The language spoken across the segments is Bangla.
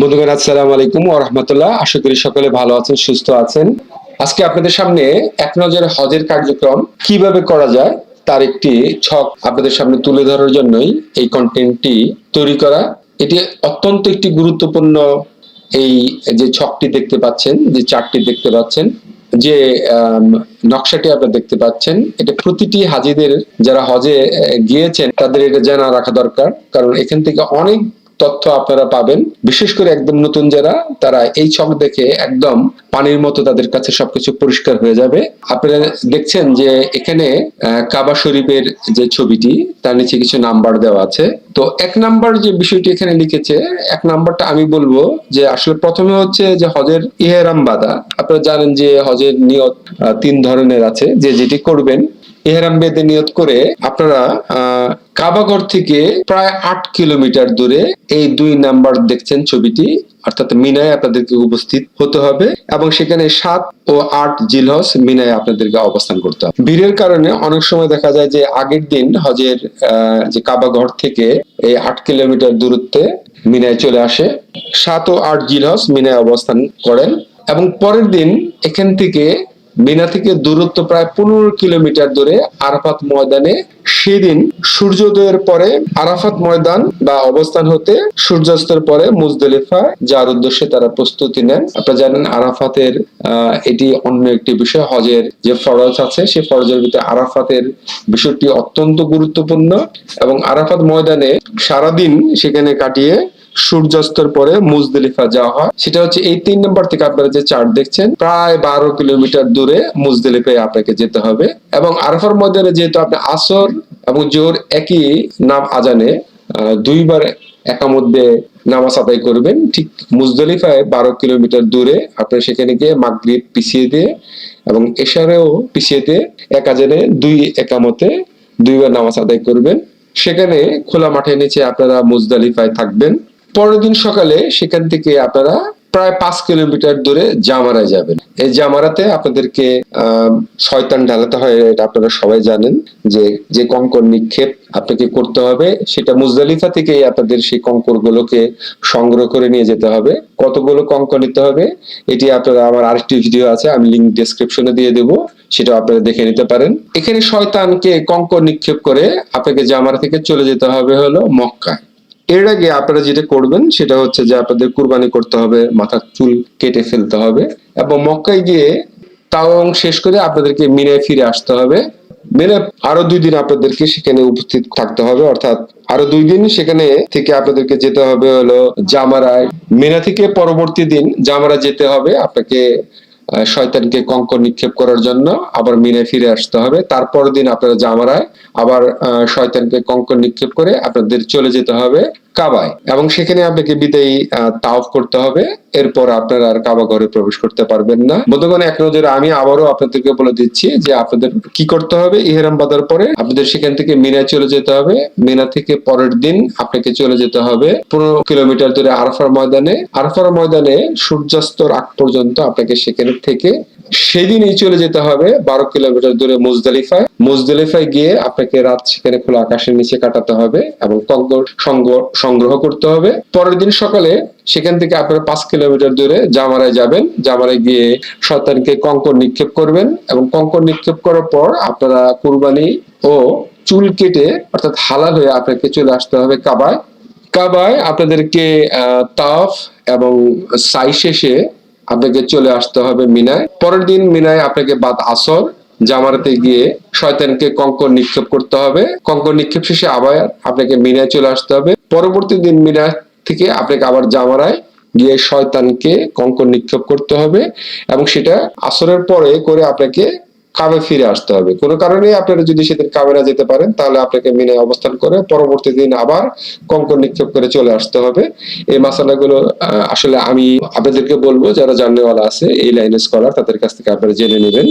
বন্ধুগণ, আসসালামু আলাইকুম ওয়া রাহমাতুল্লাহ। আশা করি সকলে ভালো আছেন, সুস্থ আছেন। আজকে আপনাদের সামনে এক নজরে হজের কার্যক্রম কীভাবে করা যায় তার একটি ছক আপনাদের সামনে তুলে ধরার জন্যই এই কন্টেন্টটি তৈরি করা। এটি অত্যন্ত একটি গুরুত্বপূর্ণ এই যে ছকটি দেখতে পাচ্ছেন, যে চার্টটি দেখতে পাচ্ছেন, যে নকশাটি আপনারা দেখতে পাচ্ছেন, এটা প্রতিটি হাজিদের যারা হজে গিয়েছেন তাদের এটা জানা রাখা দরকার। কারণ এখান থেকে অনেক তথ্য আপনারা পাবেন। বিশেষ করে একদম নতুন যারা, তারা এই ছক দেখে একদম পানির মতো তাদের কাছে সবকিছু পরিষ্কার হয়ে যাবে। আপনারা দেখছেন যে এখানে কাবা শরীফের যে ছবিটি, তার নিচে কিছু নাম্বার দেওয়া আছে। তো এক নাম্বার যে বিষয়টি এখানে লিখেছে, এক নাম্বারটা আমি বলব যে আসলে প্রথমে হচ্ছে যে হজের ইহেরাম বাদা আপনারা জানেন যে হজের নিয়ত তিন ধরনের আছে, যে যেটি করবেন এহরাম বেদে নিয়ত করে আপনারা আহ, কাবাগর থেকে প্রায় আট কিলোমিটার দূরে এই দুই নাম্বার দেখছেন ছবিটি অর্থাৎ মিনায় আপনাদেরকে উপস্থিত হতে হবে এবং সেখানে সাত ও আট জিলহস মিনায় আপনাদেরকে অবস্থান করতে হবে। ভিড়ের কারণে অনেক সময় দেখা যায় যে আগের দিন হজের যে কাবাগর থেকে এই আট কিলোমিটার দূরত্বে মিনায় চলে আসে। সাত ও আট জিলহস মিনায় অবস্থান করেন এবং পরের দিন এখান থেকে মিনা থেকে দূরত্ব প্রায় পনেরো কিলোমিটার দূরে আরাফাত ময়দানে সেদিন সূর্যোদয়ের পরে আরাফাত ময়দান বা অবস্থান হতে সূর্যাস্তের পরে মুজদলিফা, যার উদ্দেশ্যে তারা প্রস্তুতি নেন। আপনারা জানেন আরাফাতের এটি অন্য একটি বিষয়, হজের যে ফরজ আছে সেই ফরজের ভিতরে আরাফাতের বিষয়টি অত্যন্ত গুরুত্বপূর্ণ এবং আরাফাত ময়দানে সারাদিন সেখানে কাটিয়ে সূর্যাস্তের পরে মুজদলিফা যাওয়া হয়। সেটা হচ্ছে এই তিন নম্বর থেকে আপনারা যে চার্ট দেখছেন, প্রায় বারো কিলোমিটার দূরে মুজদলিফায় আপনাকে যেতে হবে। এবং আরফার ময়দানে যেহেতু আপনি আসর এবং জোর একই নাম আজানে দুইবার একামধ্যে নামাজ আদায় করবেন, ঠিক মুজদলিফায় বারো কিলোমিটার দূরে আপনি সেখানে গিয়ে মাগরিব পিছিয়ে দিয়ে এবং এশারেও পিছিয়ে দিয়ে এক আজানে দুই একামতে দুইবার নামাজ আদায় করবেন। সেখানে খোলা মাঠের নিচে আপনারা মুজদালিফায় থাকবেন। পরের দিন সকালে সেখান থেকে আপনারা প্রায় পাঁচ কিলোমিটার দূরে জামারায় যাবেন। এই জামারাতে আপনাদেরকে শয়তান ঢালাতে হয়, এটা আপনারা সবাই জানেন যে যে কঙ্কর নিক্ষেপ আপনাকে করতে হবে, সেটা মুজদালিফা থেকে আপনাদের সেই কঙ্কর গুলোকে সংগ্রহ করে নিয়ে যেতে হবে। কতগুলো কঙ্কর নিতে হবে, এটি আপনারা, আমার আরেকটি ভিডিও আছে, আমি লিঙ্ক ডেসক্রিপশনে দিয়ে দেবো সেটা আপনারা দেখে নিতে পারেন। এখানে শয়তানকে কঙ্কর নিক্ষেপ করে আপনাকে জামারা থেকে চলে যেতে হবে হলো মক্কায়। এর আগে আপনারা যেটা করবেন সেটা হচ্ছে যে আপনাদের কুরবানি করতে হবে মাথার চুল কেটে ফেলতে হবে এবং মক্কায় গিয়ে তাও শেষ করে আপনাদেরকে মিনায় ফিরে আসতে হবে। মিনে আরও দুই দিন আপনাদেরকে সেখানে উপস্থিত থাকতে হবে, অর্থাৎ আরও দুই দিন সেখানে থেকে আপনাদেরকে যেতে হবে হলো জামারায়। মিনা থেকে পরবর্তী দিন জামারা যেতে হবে, আপনাকে শয়তানকে কঙ্কর নিক্ষেপ করার জন্য আবার মিনে ফিরে আসতে হবে। তারপর দিন আপনারা জামারায় আবার শয়তানকে কঙ্কর নিক্ষেপ করে আপনাদের চলে যেতে হবে। কাবায়। এবং সেখানে আপনাকে বিদায়ী তাওফ করতে হবে। এরপর আপনারা আর কাবা ঘরে প্রবেশ করতে পারবেন না। বন্ধুগণ, এক নজরে আমি আবারও আপনাদেরকে বলে দিচ্ছি যে আপনাদের কি করতে হবে? ইহরাম বাঁধার পরে আপনাদের সেখান থেকে মিনায় চলে যেতে হবে। মিনা থেকে পরের দিন আপনাকে চলে যেতে হবে। পনেরো কিলোমিটার দূরে আরফার ময়দানে। আরফার ময়দানে সূর্যাস্তর আগ পর্যন্ত আপনাকে সেখানে থেকে সেদিনই চলে যেতে হবে। বারো কিলোমিটার দূরে মুজদালিফায়। মুজদালিফায় গিয়ে আপনাকে রাত সেখানে খোলা আকাশের নিচে কাটাতে হবে এবং কঙ্কর সংগ্রহ সংগ্রহ করতে হবে। পরের দিন সকালে সেখান থেকে আপনারা পাঁচ কিলোমিটার দূরে জামারায় যাবেন। জামারায় গিয়ে শয়তানকে কঙ্কর নিক্ষেপ করবেন এবং কঙ্কর নিক্ষেপ করার পর আপনারা কুরবানি ও চুল কেটে অর্থাৎ হালাল হয়ে আপনাকে চলে আসতে হবে কাবায়। কাবায় আপনাদেরকে তাফ এবং সাই শেষে আপনাকে চলে আসতে হবে মিনায়। পরের দিন মিনায় আপনাকে বাদ আসর জামারাতে গিয়ে শয়তানকে কঙ্কর নিক্ষেপ করতে হবে। কঙ্কর নিক্ষেপ শেষে আবার আপনাকে মিনায় চলে আসতে হবে। পরবর্তী দিন মিনা থেকে আপনাকে আবার জামারায় গিয়ে শয়তানকে কঙ্কর নিক্ষেপ করতে হবে এবং সেটা আসরের পরে করে আপনাকে কাবে ফিরে আসতে হবে। কোনো কারণে আপনারা যদি সেদিন কাবে না যেতে পারেন তাহলে আপনাকে মিনে অবস্থান করে পরবর্তী দিন আবার কঙ্কর নিক্ষেপ করে চলে আসতে হবে। এই মাসালাগুলো আহ, আসলে আমি আপনাদেরকে বলব যারা জাননেওয়ালা আছে এই লাইনে স্কলার তাদের কাছ থেকে আপনারা জেনে নেবেন।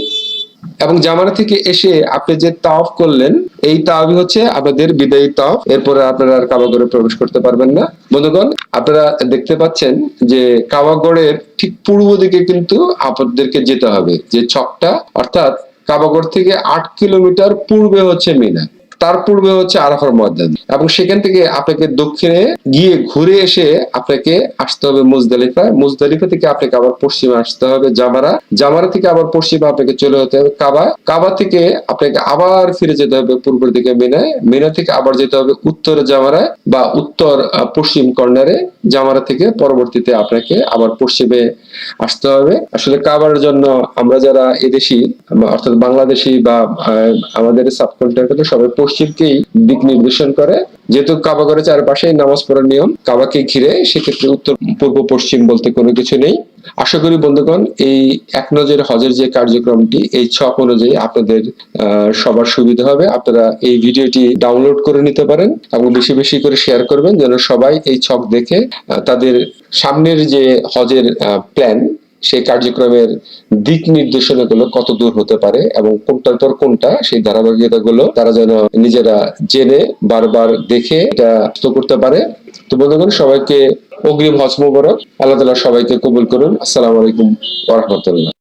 এবং জামানা থেকে এসে আপনি যে তাওফ করলেন, এই তাওফই হচ্ছে আপনাদের বিদায়ী তাওফ। এরপরে আপনারা আর কাবাগড়ে প্রবেশ করতে পারবেন না। বন্ধুগণ, আপনারা দেখতে পাচ্ছেন যে কাবাগড়ের ঠিক পূর্ব দিকে কিন্তু আপনাদেরকে যেতে হবে। যে ছকটা, অর্থাৎ কাবাগড় থেকে আট কিলোমিটার পূর্বে হচ্ছে মিনা। তার পূর্বে হচ্ছে আরাফার ময়দান এবং সেখান থেকে আপনাকে দক্ষিণে গিয়ে ঘুরে এসে আপনাকে আসতে হবে মুজদালিফা মুজদালিফা থেকে আপনাকে আবার পশ্চিমে আসতে হবে জামারা। জামারা থেকে আবার পশ্চিমে আপনাকে চলে যেতে হবে কাবা। কাবা থেকে আপনাকে আবার ফিরে যেতে হবে পূর্বের দিকে মিনায়। মিনা থেকে আবার যেতে হবে উত্তরে জামারা বা উত্তর পশ্চিম কর্নারে। জামারা থেকে পরবর্তীতে আপনাকে আবার পশ্চিমে আসতে হবে। আসলে কাবার জন্য আমরা যারা এদেশি, অর্থাৎ বাংলাদেশি বা আমাদের সাবকন্টিনেন্টে সবাই পশ্চিমকেই দিক নির্দেশন করে। যেহেতু কাবা করে চারপাশেই নামাজ পড়ার নিয়ম, কাবাকে ঘিরে সেক্ষেত্রে উত্তর, পূর্ব, পশ্চিম বলতে কোনো কিছু নেই। আশা করি বন্ধুগণ, এই এক নজরে হজের যে কার্যক্রমটি, এই ছক অনুযায়ী আপনাদের সবার সুবিধা হবে। আপনারা এই ভিডিওটি ডাউনলোড করে নিতে পারেন এবং বেশি বেশি করে শেয়ার করবেন, যেন সবাই এই ছক দেখে তাদের সামনের যে হজের প্ল্যান সেই কার্যক্রমের দিক নির্দেশনা গুলো কত দূর হতে পারে এবং কোনটার পর কোনটা সেই ধারাবাহিকতা গুলো তারা যেন নিজেরা জেনে বারবার দেখে এটা করতে পারে। তো বন্ধুগণ, সবাইকে অগ্রিম হজ মুবারক। আল্লাহ তালা সবাইকে কবুল করুন। আসসালামু আলাইকুম রাহমাতুল্লাহ।